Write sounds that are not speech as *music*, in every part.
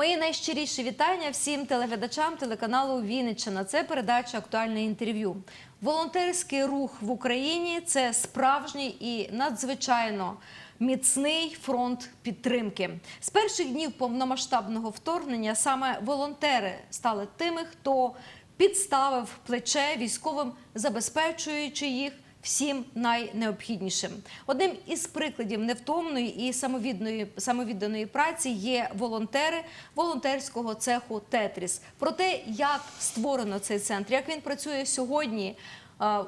Мої найщиріші вітання всім телеглядачам телеканалу Вінниччина. Це передача актуальне інтерв'ю. Волонтерський рух в Україні це справжній і надзвичайно міцний фронт підтримки. З перших днів повномасштабного вторгнення саме волонтери стали тими, хто підставив плече військовим, забезпечуючи їх всім найнеобхіднішим. Одним із прикладів невтомної і самовідної самовідданої праці є волонтери волонтерського цеху Тетріс. Про те, як створено цей центр, як він працює сьогодні,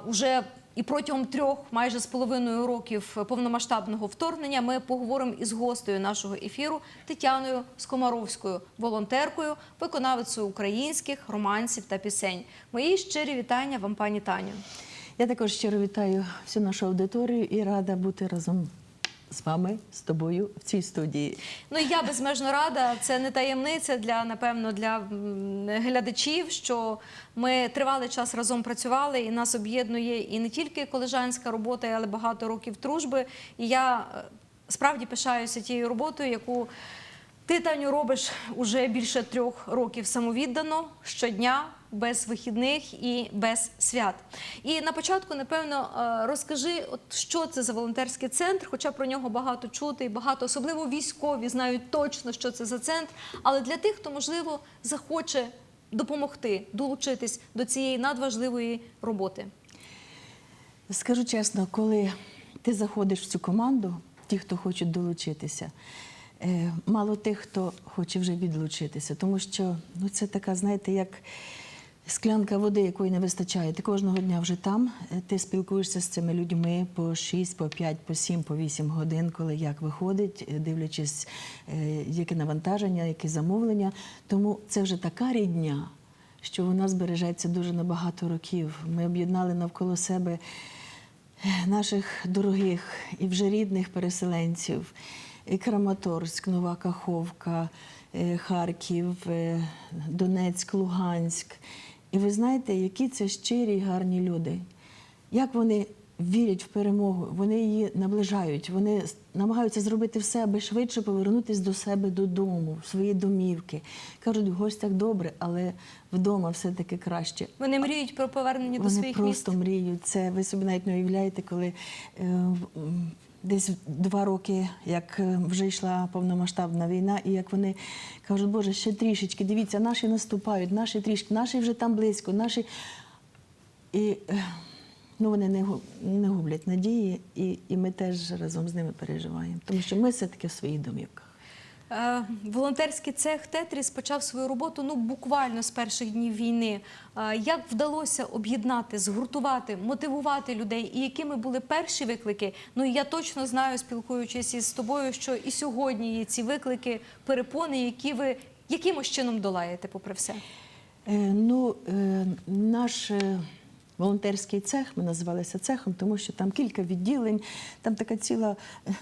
уже і протягом трьох майже з половиною років повномасштабного вторгнення ми поговоримо із гостею нашого ефіру Тетяною Скомаровською, волонтеркою, виконавицею українських романсів та пісень. Мої щирі вітання вам, пані Таню. Я також щиро вітаю всю нашу аудиторію і рада бути разом з вами, з тобою в цій студії. Ну я безмежно рада. Це не таємниця для напевно для глядачів, що ми тривалий час разом працювали, і нас об'єднує і не тільки колежанська робота, але багато років дружби. І я е, справді пишаюся тією роботою, яку ти, Таню, робиш уже більше трьох років самовіддано щодня. Без вихідних і без свят. І на початку, напевно, е, розкажи, от що це за волонтерський центр, хоча про нього багато чути, і багато, особливо військові, знають точно, що це за центр. Але для тих, хто можливо захоче допомогти, долучитись до цієї надважливої роботи. Скажу чесно, коли ти заходиш в цю команду, ті, хто хочуть долучитися, мало тих, хто хоче вже відлучитися, тому що ну, це така, знаєте, як склянка води, якої не вистачає. Ти кожного дня вже там, е, ти спілкуєшся з цими людьми по 6, по 5, по 7, по 8 годин, коли як виходить, е, дивлячись, е, яке навантаження, які замовлення. Тому це вже така рідня, що вона збережеться дуже на багато років. Ми об'єднали навколо себе наших дорогих і вже рідних переселенців. І Краматорськ, Нова Каховка, е, Харків, е, Донецьк, Луганськ. І ви знаєте, які це щирі і гарні люди. Як вони вірять в перемогу, вони її наближають, вони намагаються зробити все, аби швидше повернутися до себе додому, в свої домівки. Кажуть, в гостях добре, але вдома все-таки краще. Вони мріють про повернення до Вони своїх міст. просто мріють. Це ви собі навіть не уявляєте, коли е, десь два роки, як е, вже йшла повномасштабна війна, і як вони кажуть, Боже, ще трішечки, дивіться, наші наступають, наші трішки, наші вже там близько, наші. І е, ну, вони не, не гублять надії, і, і ми теж разом з ними переживаємо. Тому що ми все-таки в своїх домівках. Е, Волонтерський цех Тетріс почав свою роботу ну буквально з перших днів війни. Е, Як вдалося об'єднати, згуртувати, мотивувати людей, і якими були перші виклики? Ну я точно знаю, спілкуючись із тобою, що і сьогодні є ці виклики, перепони, які ви якимось чином долаєте, попри все. Е, Ну, наш волонтерський цех, ми називалися цехом, тому що там кілька відділень, там така ціла е,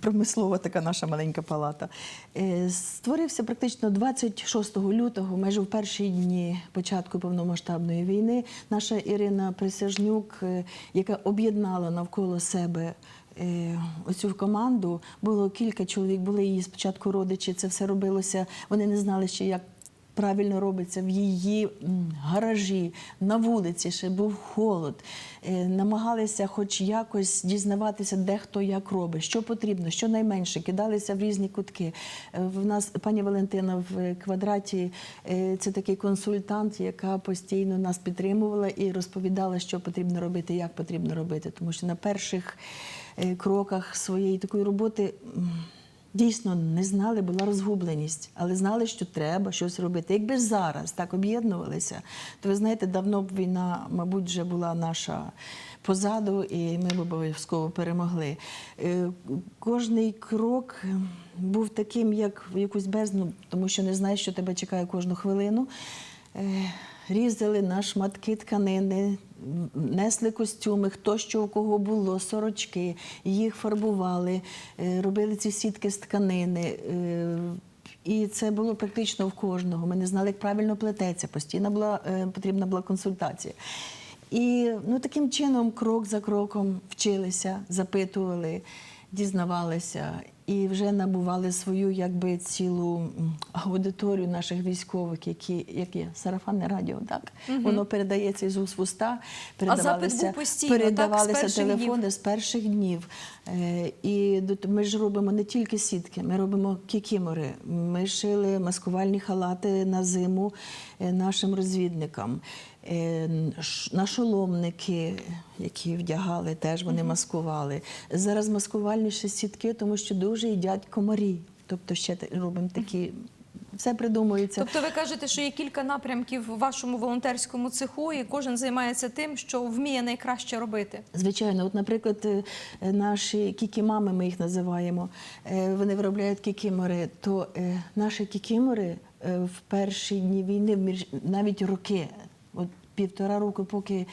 промислова така наша маленька палата. Е, Створився практично 26 лютого, майже в перші дні початку повномасштабної війни. Наша Ірина Присяжнюк, е, яка об'єднала навколо себе. Оцю команду було кілька чоловік, були її спочатку родичі. Це все робилося. Вони не знали ще, як правильно робиться в її гаражі, на вулиці, ще був холод. Е, Намагалися хоч якось дізнаватися, де хто як робить, що потрібно, що найменше, кидалися в різні кутки. Е, В нас пані Валентина в квадраті е, це такий консультант, яка постійно нас підтримувала і розповідала, що потрібно робити, як потрібно робити. Тому що на перших кроках своєї такої роботи. Дійсно, не знали, була розгубленість, але знали, що треба щось робити. Якби зараз так об'єднувалися, то ви знаєте, давно б війна, мабуть, вже була наша позаду, і ми б обов'язково перемогли. Е, Кожний крок е, був таким, як в якусь бездну, тому що не знаєш, що тебе чекає кожну хвилину. Різали на шматки тканини, несли костюми, хто що у кого було, сорочки, їх фарбували, е, робили ці сітки з тканини. е, І це було практично в кожного. Ми не знали, як правильно плететься, постійно була, е, потрібна була консультація. І ну, таким чином, крок за кроком вчилися, запитували, дізнавалися. І вже набували свою якби цілу аудиторію наших військових, які як є сарафанне радіо, так воно передається із уст в уста, передавалися, був постійно, так, з передавалися перших днів? телефони з перших днів. Е, І ми ж робимо не тільки сітки, ми робимо кікімори. Ми шили маскувальні халати на зиму е, нашим розвідникам. Е, Нашоломники, які вдягали, теж вони маскували. Зараз маскувальні ще сітки, тому що дуже їдять комарі. Тобто ще робимо такі. Все придумується. Тобто ви кажете, що є кілька напрямків у вашому волонтерському цеху, і кожен займається тим, що вміє найкраще робити. Звичайно, от, наприклад, е, наші кікімами, ми їх називаємо, е, вони виробляють кікімори, то наші кікімори в перші дні війни, в навіть роки, півтора року, поки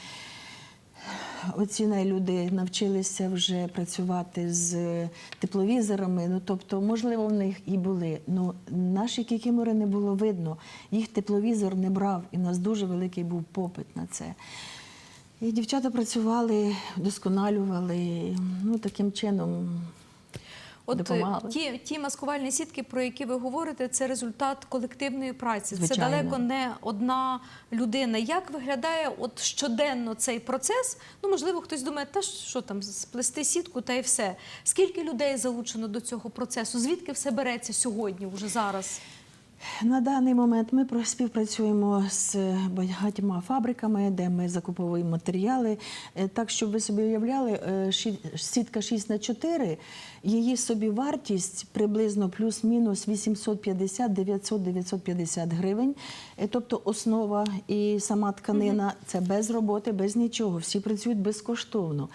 оці люди навчилися вже працювати з тепловізорами. Ну тобто, можливо, в них і були. Ну наші кікімори не було видно. Їх тепловізор не брав, і в нас дуже великий був попит на це. І дівчата працювали, вдосконалювали, ну таким чином. От е, Допомагали. ті, ті маскувальні сітки, про які ви говорите, це результат колективної праці. Звичайно. Це далеко не одна людина. Як виглядає от щоденно цей процес? Ну можливо, хтось думає, та що там сплести сітку, та й все. Скільки людей залучено до цього процесу? Звідки все береться сьогодні, вже зараз? На даний момент ми співпрацюємо з багатьма фабриками, де ми закуповуємо матеріали. Е, Так, щоб ви собі уявляли, е, сітка 6 на 4 її собівартість приблизно плюс-мінус 850, 900, 950 гривень. Е, Тобто основа і сама тканина це без роботи, без нічого. Всі працюють безкоштовно.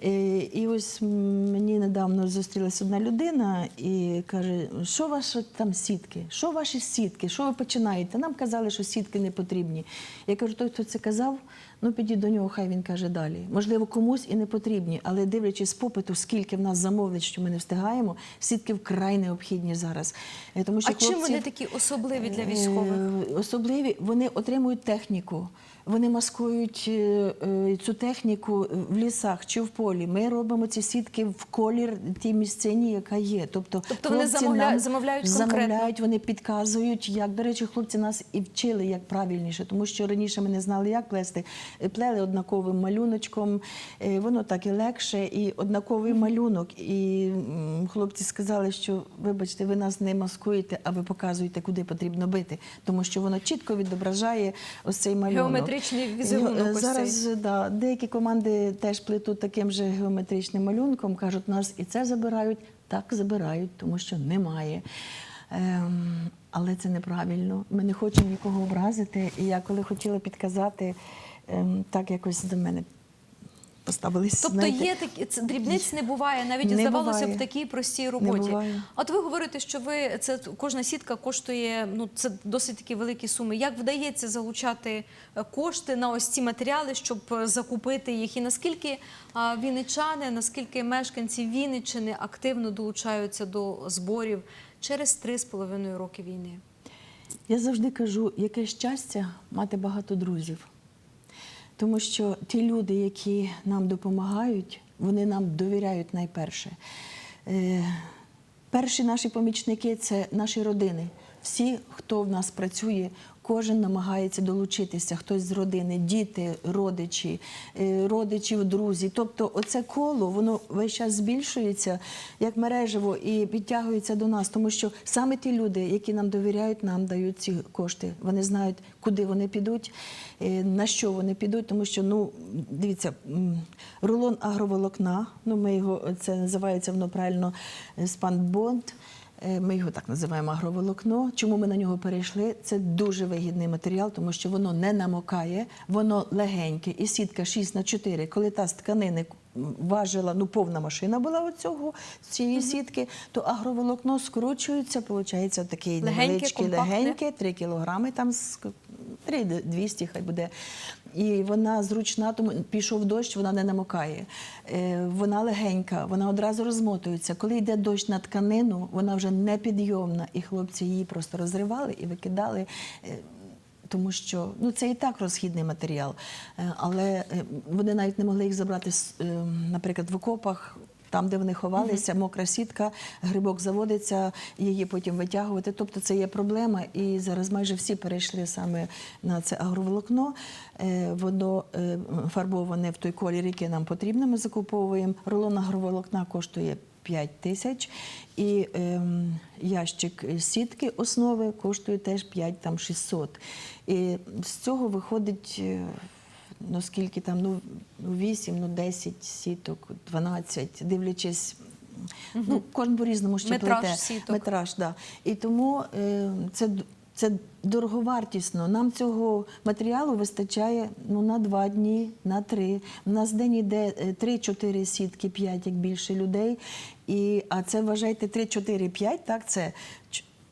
І ось мені недавно зустрілася одна людина і каже, що ваші там сітки? Що ваші сітки? Що ви починаєте? Нам казали, що сітки не потрібні. Я кажу, той, хто це казав, ну підіть до нього, хай він каже далі. Можливо, комусь і не потрібні, але дивлячись попиту, скільки в нас замовлень, що ми не встигаємо, сітки вкрай необхідні зараз. Е, Тому що А чим вони такі особливі для військових? Е, Особливі вони отримують техніку. Вони маскують е, е, цю техніку в лісах чи в полі. Ми робимо ці сітки в колір тій місцині, яка є. Тобто, Тобто вони хлопці замовля- нам замовляють конкретно? замовляють, вони підказують, як до речі, хлопці нас і вчили як правильніше, тому що раніше ми не знали, як плести. Е, Плели однаковим малюночком, е, воно так і легше, і однаковий малюнок. І хлопці сказали, що вибачте, ви нас не маскуєте, а ви показуєте, куди потрібно бити, тому що воно чітко відображає ось цей малюнок. Геометричний візерунок Е, Зараз да, деякі команди теж плетуть таким же геометричним малюнком, кажуть, нас і це забирають. Так забирають, тому що немає. Ем, але це неправильно. Ми не хочемо нікого образити. І я коли хотіла підказати, ем, так якось до мене поставились. Тобто знаєте, є такі це дрібниць не буває, навіть Не здавалося буває. б в такій простій роботі. От ви говорите, що ви це кожна сітка коштує ну це досить такі великі суми. Як вдається залучати е, кошти на ось ці матеріали, щоб е, закупити їх? І наскільки а, вінничани, наскільки мешканці Вінниччини активно долучаються до зборів через три з половиною роки війни? Я завжди кажу, яке щастя мати багато друзів. Тому що ті люди, які нам допомагають, вони нам довіряють найперше. Е, перші наші помічники це наші родини. Всі, хто в нас працює, кожен намагається долучитися, хтось з родини, діти, родичі, е, родичів, друзі. Тобто, оце коло воно весь час збільшується як мережево і підтягується до нас, тому що саме ті люди, які нам довіряють, нам дають ці кошти. Вони знають, куди вони підуть, е, на що вони підуть, тому що ну дивіться, рулон агроволокна. Ну ми його це називається воно правильно е, спанбонд. Е, Ми його так називаємо агроволокно. Чому ми на нього перейшли? Це дуже вигідний матеріал, тому що воно не намокає, воно легеньке. І сітка 6 на 4 Коли та з тканини важила, ну повна машина була оцього цієї сітки, то агроволокно скручується, виходить такий Легеньке, невеличкий, легенький, 3 кілограми там з 3 200 хай буде. І вона зручна, тому пішов дощ, вона не намокає. Е, вона легенька, вона одразу розмотується. Коли йде дощ на тканину, вона вже непідйомна. І хлопці її просто розривали і викидали. е, Тому що ну це і так розхідний матеріал, Е, але вони навіть не могли їх забрати, е, наприклад, в окопах. Там, де вони ховалися, мокра сітка, грибок заводиться, її потім витягувати. Тобто це є проблема. І зараз майже всі перейшли саме на це агроволокно. Е, Воно е, фарбоване в той колір, який нам потрібно. Ми закуповуємо. Рулон агроволокна коштує 5 тисяч. І ем, ящик сітки основи коштує теж 5 там 600. І з цього виходить. Е, Ну, скільки там, ну, 8, ну, 10 сіток, 12, дивлячись, ну, кожен по-різному ще Метраж плете. сіток. Метраж, да. І тому е, це, це дороговартісно. Нам цього матеріалу вистачає ну, на два дні, на три. У нас день іде е, 3-4 сітки, 5, як більше людей. І, а це, вважайте, 3-4-5, так, це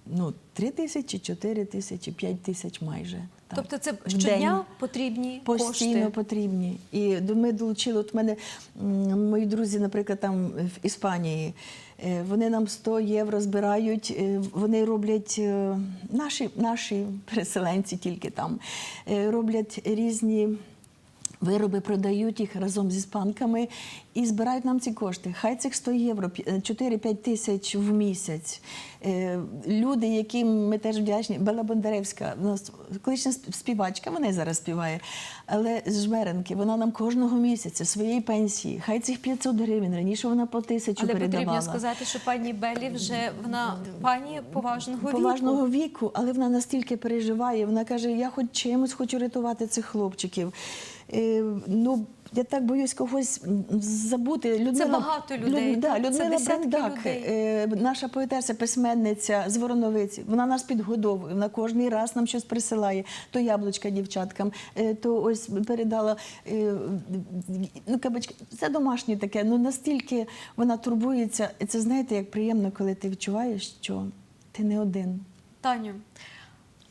ну, 3 тисячі, 4 тисячі, 5 тисяч майже. Так. Тобто це щодня день. потрібні Постійно кошти. потрібні. І ми долучили, от мене мої друзі, наприклад, там в Іспанії, е, вони нам 100 євро збирають, е, вони роблять е, наші, наші переселенці тільки там, роблять різні. Вироби продають їх разом з іспанками і збирають нам ці кошти. Хай цих 100 євро, пі- е, 4-5 тисяч в місяць. Е, Люди, яким ми теж вдячні, Бела Бондаревська, колишня співачка, вона і зараз співає, але з Жмеренки, вона нам кожного місяця своєї пенсії, хай цих 500 гривень, раніше вона по тисячу Але передавала. потрібно сказати, що пані Белі вже вона пані поважного, поважного віку. віку, але вона настільки переживає. Вона каже: я хоч чимось хочу рятувати цих хлопчиків. Е, ну, я так боюсь когось забути. Людмила, багато людей, Люд- да, так? Це Людмила Брендак, людей. наша поетеса, письменниця з Вороновиці. Вона нас підгодовує. Вона кожний раз нам щось присилає. То яблучка дівчаткам, е, то ось передала е, ну, кабачки. Це домашнє таке. Ну настільки вона турбується. І це знаєте, як приємно, коли ти відчуваєш, що ти не один. Таню,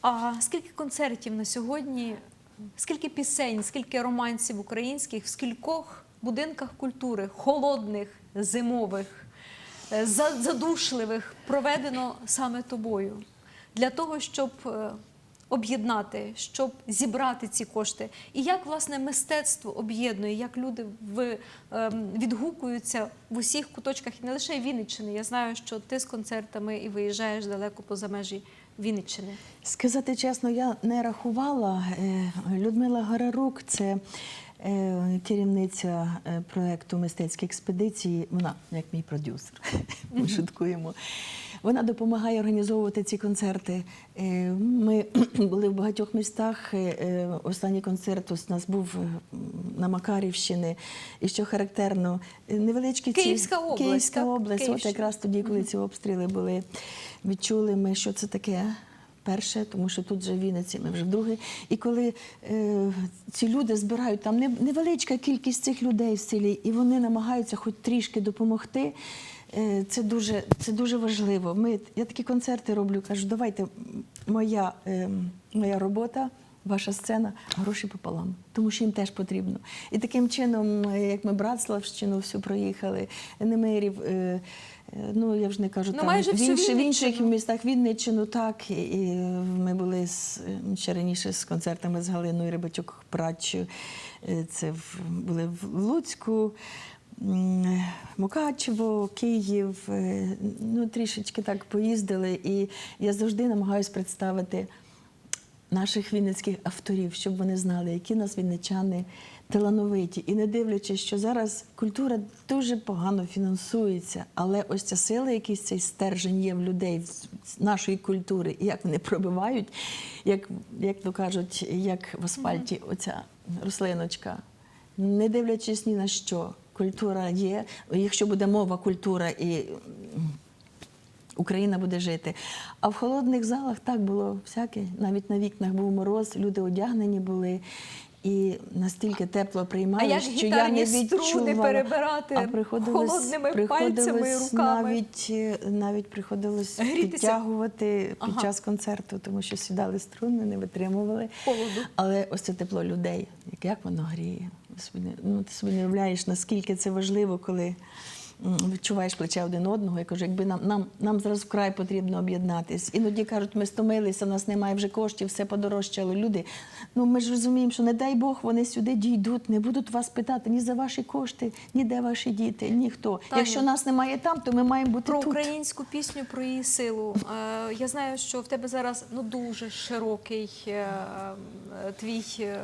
а скільки концертів на сьогодні, скільки пісень, скільки романсів українських, в скількох будинках культури, холодних, зимових, е, задушливих, проведено саме тобою для того, щоб е, об'єднати, щоб зібрати ці кошти? І як власне мистецтво об'єднує, як люди в, ем, відгукуються в усіх куточках і не лише Вінниччини. Я знаю, що ти з концертами і виїжджаєш далеко поза межі Вінниччини. Сказати чесно, я не рахувала. Е, Людмила Горарук це е, керівниця проєкту проекту мистецькі експедиції. Вона як мій продюсер. *laughs* Ми шуткуємо. Вона допомагає організовувати ці концерти. Е, Ми *clears throat* були в багатьох містах. Е, е, Останній концерт у нас був на Макарівщині. І що характерно, невеличкі ці Київська область, Київська так? область. От якраз тоді, коли ці обстріли були, відчули ми, що це таке. Перше, тому що тут вже в Вінниці, ми вже вдруге. І коли е, ці люди збирають там невеличка кількість цих людей в селі, і вони намагаються хоч трішки допомогти. Е, Це дуже, це дуже важливо. Ми, я такі концерти роблю, кажу, давайте моя, е, моя робота, ваша сцена, гроші пополам, тому що їм теж потрібно. І таким чином, е, як ми Братславщину всю проїхали, Немирів, ну я вже не кажу, Ну, там майже в, інші- в інших містах Вінниччину, так. І, і ми були з, ще раніше з концертами з Галиною Рибачук Прач. Е, Це в, були в Луцьку, Мукачево, Київ. Е, Ну, трішечки так поїздили. І я завжди намагаюся представити наших вінницьких авторів, щоб вони знали, які нас вінничани талановиті. І не дивлячись, що зараз культура дуже погано фінансується, але ось ця сила, якийсь цей стержень є в людей з з нашої культури, і як вони пробивають, як, як то кажуть, як в асфальті оця рослиночка. Не дивлячись ні на що, культура є. Якщо буде мова, культура і Україна буде жити. А в холодних залах так було всяке. Навіть на вікнах був мороз, люди одягнені були. І настільки тепло приймали, А що я не відчувала. перебирати а приходилось, холодними приходилось пальцями і руками? Навіть, е, навіть приходилось Грітися? підтягувати під Ага. час концерту, тому що сідали струни, не витримували. Холоду. Але ось це тепло людей, як воно гріє. Собі Ну, ти собі не уявляєш, наскільки це важливо, коли відчуваєш плече один одного. Я кажу, якби нам, нам, нам зараз вкрай потрібно об'єднатись. Іноді кажуть, ми стомилися, у нас немає вже коштів, все подорожчало. Люди. Ну ми ж розуміємо, що не дай Бог вони сюди дійдуть, не будуть вас питати ні за ваші кошти, ні де ваші діти, ніхто. Таня, Якщо нас немає там, то ми маємо бути Про тут. українську пісню, про її силу. Е, Я знаю, що в тебе зараз ну дуже широкий е, е, твій е,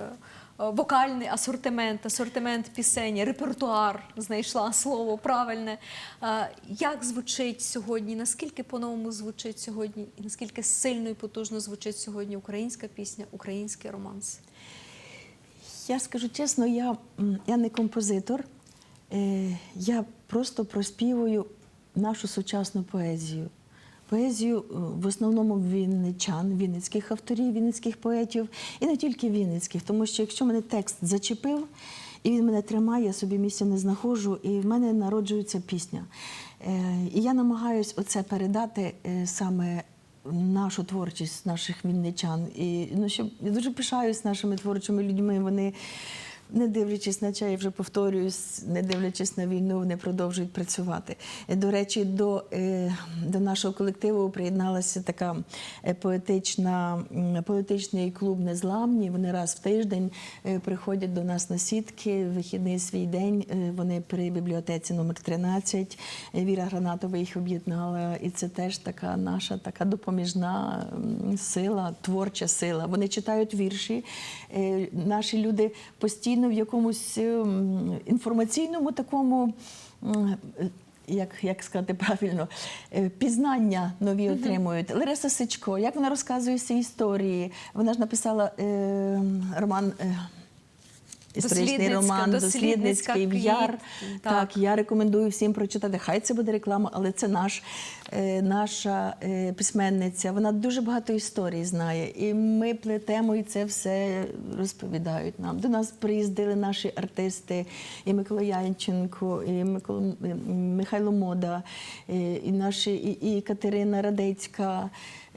вокальний асортимент, асортимент пісень, репертуар знайшла слово правильне. Е, Як звучить сьогодні? Наскільки по-новому звучить сьогодні, і наскільки сильно і потужно звучить сьогодні українська пісня, український романс? Я скажу чесно, я, я не композитор, е, я просто проспівую нашу сучасну поезію. Поезію е, в основному вінничан, вінницьких авторів, вінницьких поетів, і не тільки вінницьких, тому що якщо мене текст зачепив, і він мене тримає, я собі місця не знаходжу, і в мене народжується пісня. Е, І я намагаюсь оце передати е, саме нашу творчість наших вінничан. І ну, щоб я дуже пишаюсь нашими творчими людьми. Вони, не дивлячись на чай, вже повторююсь, не дивлячись на війну, вони продовжують працювати. Е, До речі, до, е, до нашого колективу приєдналася така е, поетична, поетичний клуб Незламні. Вони раз в тиждень приходять до нас на сітки, вихідний свій день. Вони при бібліотеці номер 13. Е, Віра Гранатова їх об'єднала. І це теж така наша така допоміжна сила, творча сила. Вони читають вірші. Наші люди постійно в якомусь ем, інформаційному такому. е, Як, як сказати правильно, е, пізнання нові отримують. Лариса Сичко, як вона розказує всі історії. Вона ж написала е, роман. Е, Історичний роман, дослідницький яр. Так. Так. я рекомендую всім прочитати. Хай це буде реклама, але це наш, е, наша е, письменниця. Вона дуже багато історій знає. І ми плетемо і це все розповідають нам. До нас приїздили наші артисти, і Микола Янченко, і Микола, е, Михайло Мода, е, і наші, і, і Катерина Радецька.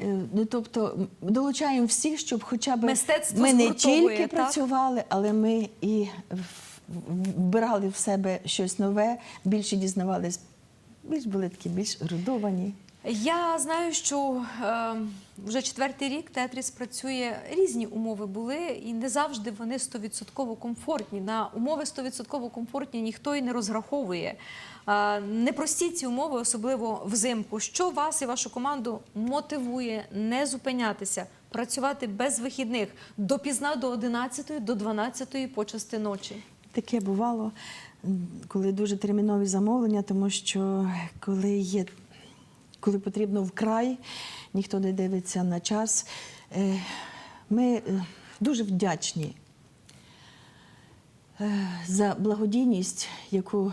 Е, Ну, тобто долучаємо всіх, щоб хоча б Мистецтво ми не тільки так? працювали, але ми і вбирали в себе щось нове, більше дізнавались, більш були такі більш ерудовані. Я знаю, що е, вже четвертий рік Тетріс працює. Різні умови були, і не завжди вони стовідсотково комфортні. На умови стовідсотково комфортні ніхто і не розраховує. Е, непрості ці умови, особливо взимку. Що вас і вашу команду мотивує не зупинятися, працювати без вихідних допізна до 11, до 12 по части ночі? Таке бувало, коли дуже термінові замовлення, тому що коли є, коли потрібно вкрай, ніхто не дивиться на час. Е, Ми е, дуже вдячні е, за благодійність, яку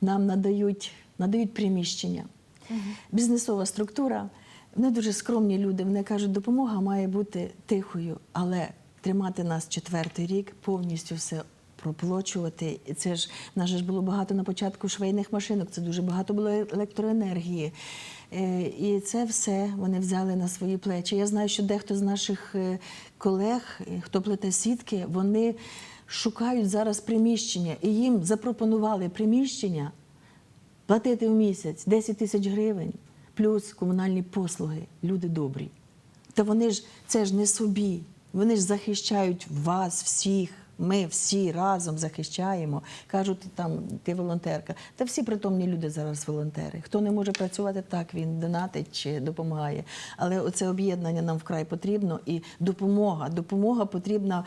нам надають, надають приміщення. Бізнесова структура. Вони дуже скромні люди. Вони кажуть, допомога має бути тихою, але тримати нас четвертий рік, повністю все проплочувати. І це ж нас ж було багато на початку швейних машинок, це дуже багато було електроенергії. Е, І це все вони взяли на свої плечі. Я знаю, що дехто з наших е, колег, е, хто плете сітки, вони шукають зараз приміщення, і їм запропонували приміщення платити в місяць 10 тисяч гривень, плюс комунальні послуги. Люди добрі. Та вони ж це ж не собі. Вони ж захищають вас всіх. Ми всі разом захищаємо. Кажуть, там ти волонтерка. Та всі притомні люди зараз волонтери. Хто не може працювати, так він донатить чи допомагає. Але оце об'єднання нам вкрай потрібно і допомога. Допомога потрібна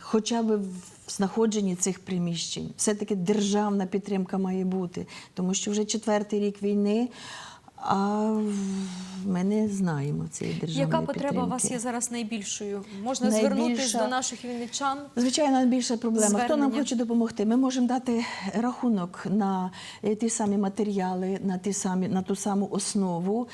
хоча б в знаходженні цих приміщень. Все-таки державна підтримка має бути, тому що вже четвертий рік війни. А ми не знаємо цієї державної Яка потреба у вас є зараз найбільшою? Можна Найбільша- звернутися до наших вінничан. Звичайно, найбільша проблема. Хто нам хоче допомогти? Ми можемо дати рахунок на е, ті самі матеріали, на ті самі на ту саму основу.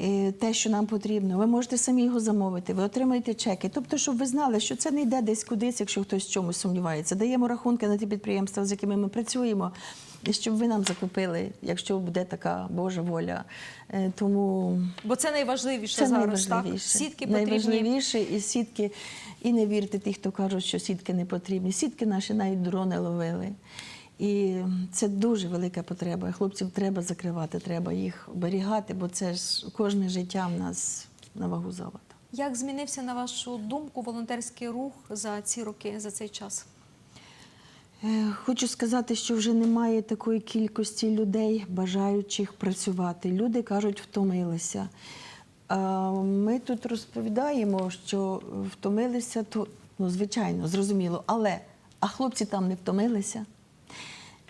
е, Те, що нам потрібно, ви можете самі його замовити, ви отримаєте чеки. Тобто, щоб ви знали, що це не йде десь кудись, якщо хтось в чомусь сумнівається. Даємо рахунки на ті підприємства, з якими ми працюємо, щоб ви нам закупили, якщо буде така Божа воля. Е, Тому Бо це найважливіше це зараз. Так? Сітки потрібні. найважливіше і сітки. І не вірте ті, хто кажуть, що сітки не потрібні. Сітки наші навіть дрони ловили. І це дуже велика потреба. Хлопців треба закривати, треба їх оберігати, бо це ж кожне життя в нас на вагу золота. Як змінився, на вашу думку, волонтерський рух за ці роки, за цей час? Е, Хочу сказати, що вже немає такої кількості людей, бажаючих працювати. Люди кажуть, втомилися. Ми тут розповідаємо, що втомилися, то ну, звичайно, зрозуміло. Але а хлопці там не втомилися.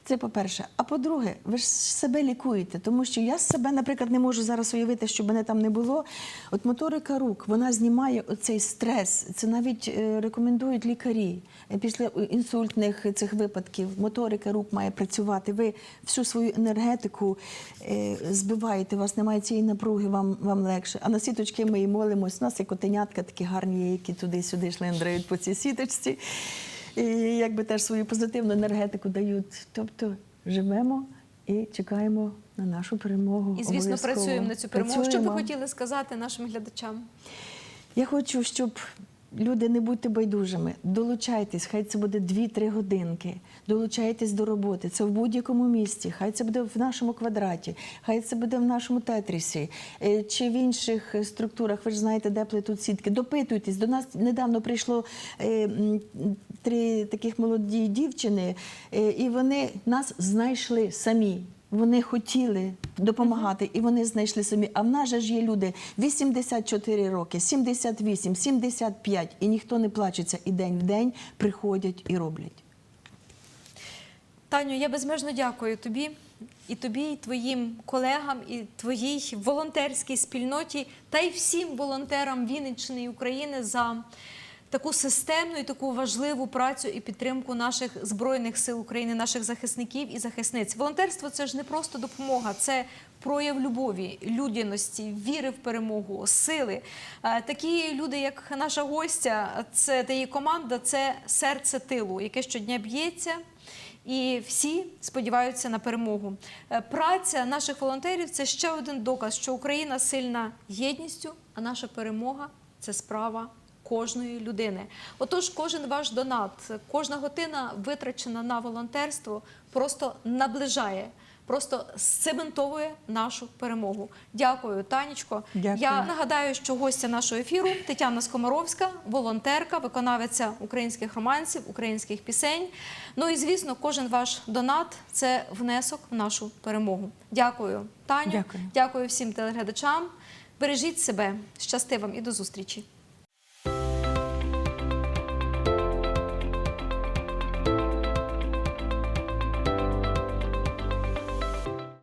Це по-перше. А по-друге, ви ж себе лікуєте, тому що я себе, наприклад, не можу зараз уявити, що мене там не було. От моторика рук, вона знімає оцей стрес. Це навіть е, рекомендують лікарі. Е, Після інсультних цих випадків моторика рук має працювати. Ви всю свою енергетику е, збиваєте, у вас немає цієї напруги, вам, вам легше. А на сіточки ми і молимось. У нас є котенятка такі гарні, які туди-сюди шлендрають по цій сіточці і якби теж свою позитивну енергетику дають. Тобто живемо і чекаємо на нашу перемогу. І, звісно, обов'язково. працюємо на цю перемогу. Що б ви хотіли сказати нашим глядачам? Я хочу, щоб люди не будьте байдужими. Долучайтесь, хай це буде 2-3 годинки. Долучайтесь до роботи. Це в будь-якому місці. Хай це буде в нашому квадраті, хай це буде в нашому тетрісі е, чи в інших структурах. Ви ж знаєте, де плетуть сітки. Допитуйтесь. До нас недавно прийшло е, три таких молоді дівчини, е, і вони нас знайшли самі. Вони хотіли допомагати, і вони знайшли самі. А в нас же ж є люди 84 роки, 78, 75, і ніхто не плачеться. І день в день приходять і роблять. Таню, я безмежно дякую тобі і тобі, і твоїм колегам, і твоїй волонтерській спільноті, та й всім волонтерам Вінниччини і України за таку системну і таку важливу працю і підтримку наших збройних сил України, наших захисників і захисниць. Волонтерство це ж не просто допомога, це прояв любові, людяності, віри в перемогу, сили. Такі люди, як наша гостя, це та її команда, це серце тилу, яке щодня б'ється. І всі сподіваються на перемогу. Е, Праця наших волонтерів це ще один доказ, що Україна сильна єдністю, а наша перемога це справа кожної людини. Отож, кожен ваш донат, кожна година витрачена на волонтерство, просто наближає. Просто цементовує нашу перемогу. Дякую, Танечко. Дякую. Я нагадаю, що гостя нашого ефіру Тетяна Скомаровська, волонтерка, виконавиця українських романсів, українських пісень. Ну і звісно, кожен ваш донат це внесок в нашу перемогу. Дякую, Таню. Дякую. Дякую всім телеглядачам. Бережіть себе. Щасти вам і до зустрічі.